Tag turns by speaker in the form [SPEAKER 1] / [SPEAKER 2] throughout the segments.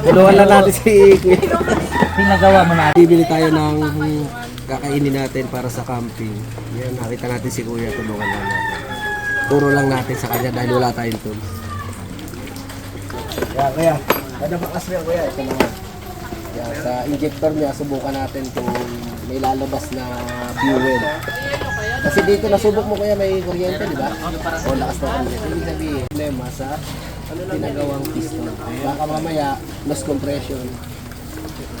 [SPEAKER 1] Tulungan lang natin si Kuya.
[SPEAKER 2] Pinagawa mo na.
[SPEAKER 1] Bibili tayo ng kakainin natin para sa camping. Yan, nakita natin si Kuya, tulungan lang natin. Turo lang natin sa kanya dahil wala tayong tools. Kaya, Kuya, kada bakas niya, Kuya, ito naman. Yan, sa injector niya, subukan natin kung may lalabas na fuel. Kasi dito nasubok mo kuya may kuryente, di ba? O lakas na kuryente. Ibig sabihin, problema sa pinagawang piston. Baka mamaya, loss compression.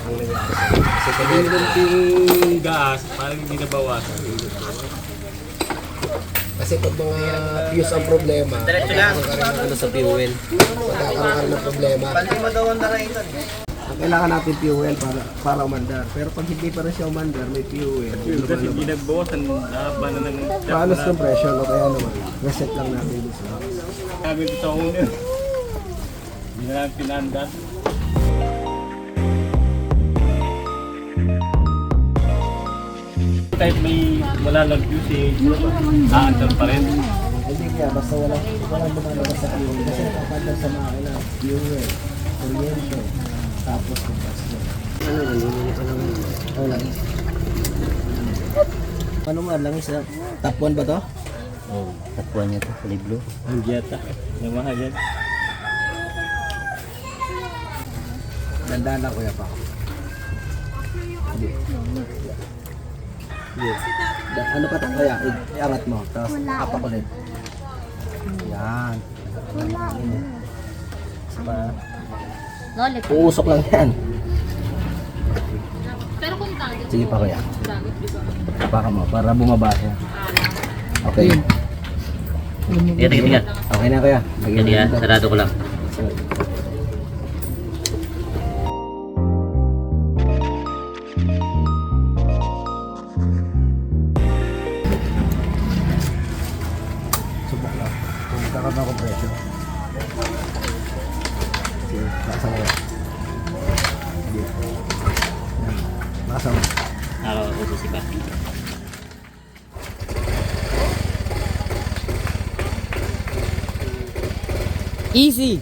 [SPEAKER 1] Kasi pag
[SPEAKER 3] Yung gas, parang hindi nabawasan.
[SPEAKER 1] Kasi pag mga fuse ang problema, magkakaroon ka rin ng ano sa fuel. Magkakaroon ka rin ng problema. Ang kailangan natin fuel para para umandar. Pero pag hindi pa rin siya umandar, may fuel.
[SPEAKER 3] Kasi hindi nagbawasan, laban na ng
[SPEAKER 1] Paano sa compression o kaya naman, reset lang natin dito.
[SPEAKER 3] Sabi ko sa una. Hindi na lang pinandan. Kahit may malalag usage, aandan pa rin.
[SPEAKER 1] Hindi kaya, basta walang, walang lumalabas sa fuel. Kasi nakapandar sa makina, fuel, kuryente, tapos combustion. Ano ba yun? Ano ba yun? Oh, langis. Ano nga, langis na? Top 1 ba to?
[SPEAKER 2] Oh, tatuan niya to, blue.
[SPEAKER 3] Ang Jetta. Yamaha yan.
[SPEAKER 1] Ganda lang kuya pa. Da- Ano pa to kaya? I- Iangat mo. Tapos apa ko ulit. Yan. Isa pa.
[SPEAKER 4] Lolit.
[SPEAKER 1] Uusok lang yan.
[SPEAKER 4] Pero kung target,
[SPEAKER 1] Sige pa kuya. Baka mo para bumaba siya. Okay.
[SPEAKER 2] Tiga, tiga, tiga.
[SPEAKER 1] Okay na kuya.
[SPEAKER 2] Tiga. Sarado ko lang.
[SPEAKER 1] Magkakaroon ako. Sige, nasa mo. Sige. Yan. Mo.
[SPEAKER 2] Ako, ako si pa.
[SPEAKER 5] Easy.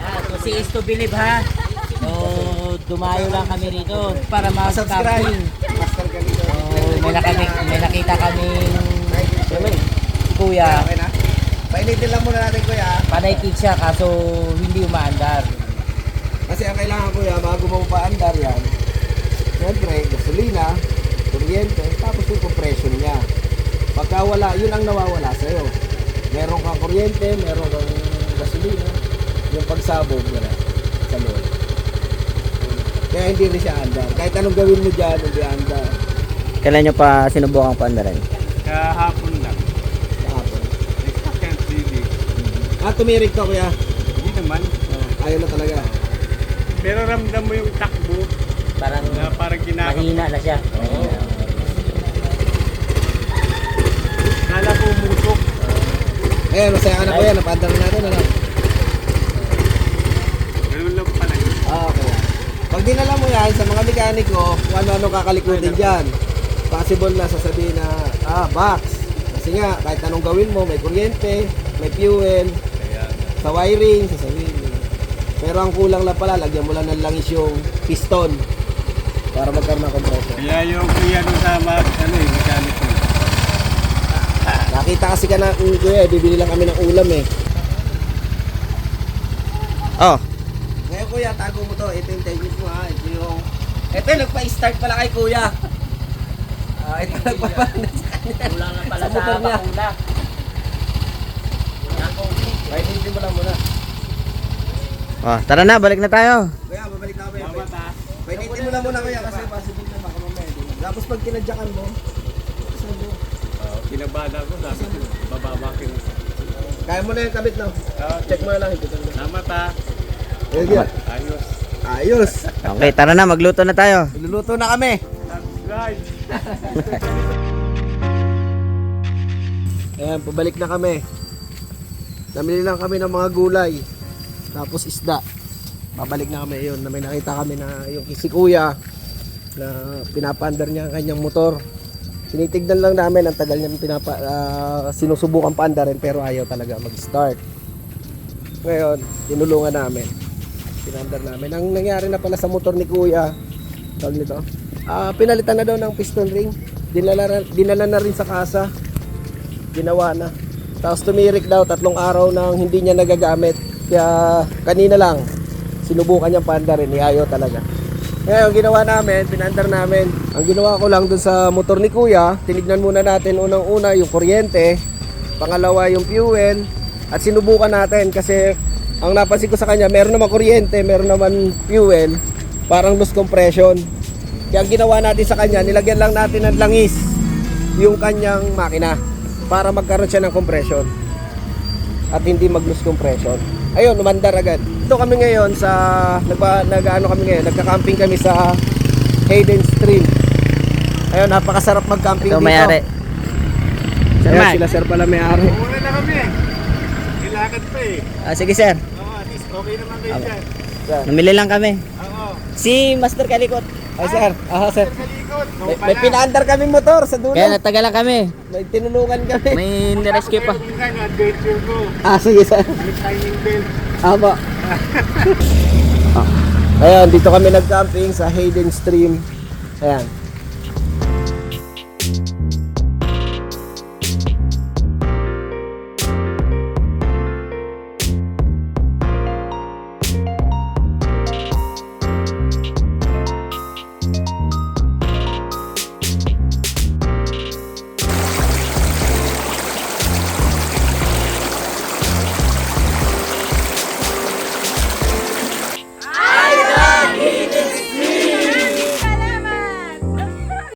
[SPEAKER 2] Ah, so si is to believe ha. So, dumayo lang kami rito para mag-camping.
[SPEAKER 1] Master ka dito.
[SPEAKER 2] So, may, nakami, may nakita kaming kuya.
[SPEAKER 1] Okay na? Painitin lang muna natin kuya.
[SPEAKER 2] Panay kick siya kaso hindi umaandar.
[SPEAKER 1] Kasi ang kailangan kuya, bago mo paandar yan, siyempre, gasolina, kuryente, tapos yung compression niya. Pagka wala, yun ang nawawala sa'yo. Meron kang kuryente, meron kang gasolina, yung pagsabog, wala sa loob. Kaya hindi rin siya andar. Kahit anong gawin mo dyan, hindi andar.
[SPEAKER 5] Kailan nyo pa sinubukang
[SPEAKER 3] lang.
[SPEAKER 1] Kahapon. Tumirik ka kuya.
[SPEAKER 3] Hindi naman.
[SPEAKER 1] Ayaw na talaga.
[SPEAKER 3] Pero ramdam mo yung takbo
[SPEAKER 2] Parang
[SPEAKER 3] na parang ginagawa.
[SPEAKER 2] mahina na siya.
[SPEAKER 3] Kala ko umutok.
[SPEAKER 1] Eh, masaya ka na kuya, napaandar na natin, ano?
[SPEAKER 3] Ganun lang pala.
[SPEAKER 1] Ah, okay. Pag dinala mo yan sa mga mekaniko, kung ano-ano kakalikutin dyan. Possible na sasabihin na, ah, box. Kasi nga, kahit anong gawin mo, may kuryente, may fuel, sa wiring, sasabihin mo. Pero ang kulang lang pala, lagyan mo lang ng langis yung piston para magkaroon ng compressor.
[SPEAKER 3] kaya yung kuya nung sa mag, ano eh, mekaniko.
[SPEAKER 1] Nakita kasi ka na, mm, kuya, bibili lang kami ng ulam eh.
[SPEAKER 5] Oh,
[SPEAKER 1] Ngayon kuya, tago mo to. Ito yung technique mo ha. Ito yung... Ito yung nagpa-start pala kay kuya. Ah, ito nagpa-start sa kanya.
[SPEAKER 2] Kulang na pala
[SPEAKER 1] Sa
[SPEAKER 2] sa,
[SPEAKER 1] motor niya.
[SPEAKER 2] bakula.
[SPEAKER 1] Right, hindi mo lang muna.
[SPEAKER 5] oh, tara na, balik na tayo.
[SPEAKER 1] Kuya, babalik na kami.
[SPEAKER 3] Tama ta.
[SPEAKER 1] Painitin mo lang muna kuya kasi possible na baka mamaya. Tapos pag tinadyakan mo, sabi mo,
[SPEAKER 3] Uh, pinabada ko, sabi ko, bababakin.
[SPEAKER 1] kaya mo na yung kabit no?
[SPEAKER 3] Ah,
[SPEAKER 1] Check mo na lang. Na.
[SPEAKER 3] Tama ta.
[SPEAKER 1] Ayos.
[SPEAKER 3] Ayos.
[SPEAKER 5] Okay, tara na, magluto na tayo.
[SPEAKER 1] Luluto na kami.
[SPEAKER 3] Subscribe.
[SPEAKER 1] Ayan, pabalik na kami. Namili lang kami ng mga gulay. Tapos isda. Pabalik na kami yun. Na may nakita kami na yung si kuya na pinapandar niya ang kanyang motor. Tinitignan lang namin ang tagal niya pinapa, ah, sinusubukan paandarin pero ayaw talaga mag-start. Ngayon, tinulungan namin. Pinandar namin. Ang nangyari na pala sa motor ni Kuya, tawag nito, ah, pinalitan na daw ng piston ring. Dinala, dinala na rin sa kasa. Ginawa na. Tapos tumirik daw tatlong araw nang hindi niya nagagamit. Kaya kanina lang, sinubukan niyang paandarin. Ayaw talaga. Ngayon, ginawa namin, pinandar namin. Ang ginawa ko lang dun sa motor ni Kuya, tinignan muna natin unang-una yung kuryente, pangalawa yung fuel, at sinubukan natin kasi ang napansin ko sa kanya, meron naman kuryente, meron naman fuel, parang loose compression. Kaya ang ginawa natin sa kanya, nilagyan lang natin ng langis yung kanyang makina para magkaroon siya ng compression at hindi mag-loose compression. Ayun, umandar agad. Ito kami ngayon sa nagba nag-ano kami ngayon, nagka-camping kami sa Hayden Stream. Ayun, napakasarap mag-camping
[SPEAKER 5] Ito
[SPEAKER 1] dito.
[SPEAKER 5] mayari. Sir Mark.
[SPEAKER 1] sila sir pala may-ari.
[SPEAKER 3] Muna na kami. Ilakad pa eh.
[SPEAKER 5] Ah, sige sir.
[SPEAKER 3] Oo, at least okay naman kayo dyan.
[SPEAKER 1] Sir.
[SPEAKER 5] Namili lang kami.
[SPEAKER 3] Oo.
[SPEAKER 5] Si Master Kalikot.
[SPEAKER 1] Ay sir, ah sir. May, may pinaandar kaming motor sa dulo.
[SPEAKER 5] Kaya natagalan kami.
[SPEAKER 1] May tinulungan kami.
[SPEAKER 5] May nirescue pa.
[SPEAKER 1] Ah, sige sir.
[SPEAKER 3] May timing belt.
[SPEAKER 1] Aba. ah. Ayan, dito kami nag-camping sa Hayden Stream. Ayan.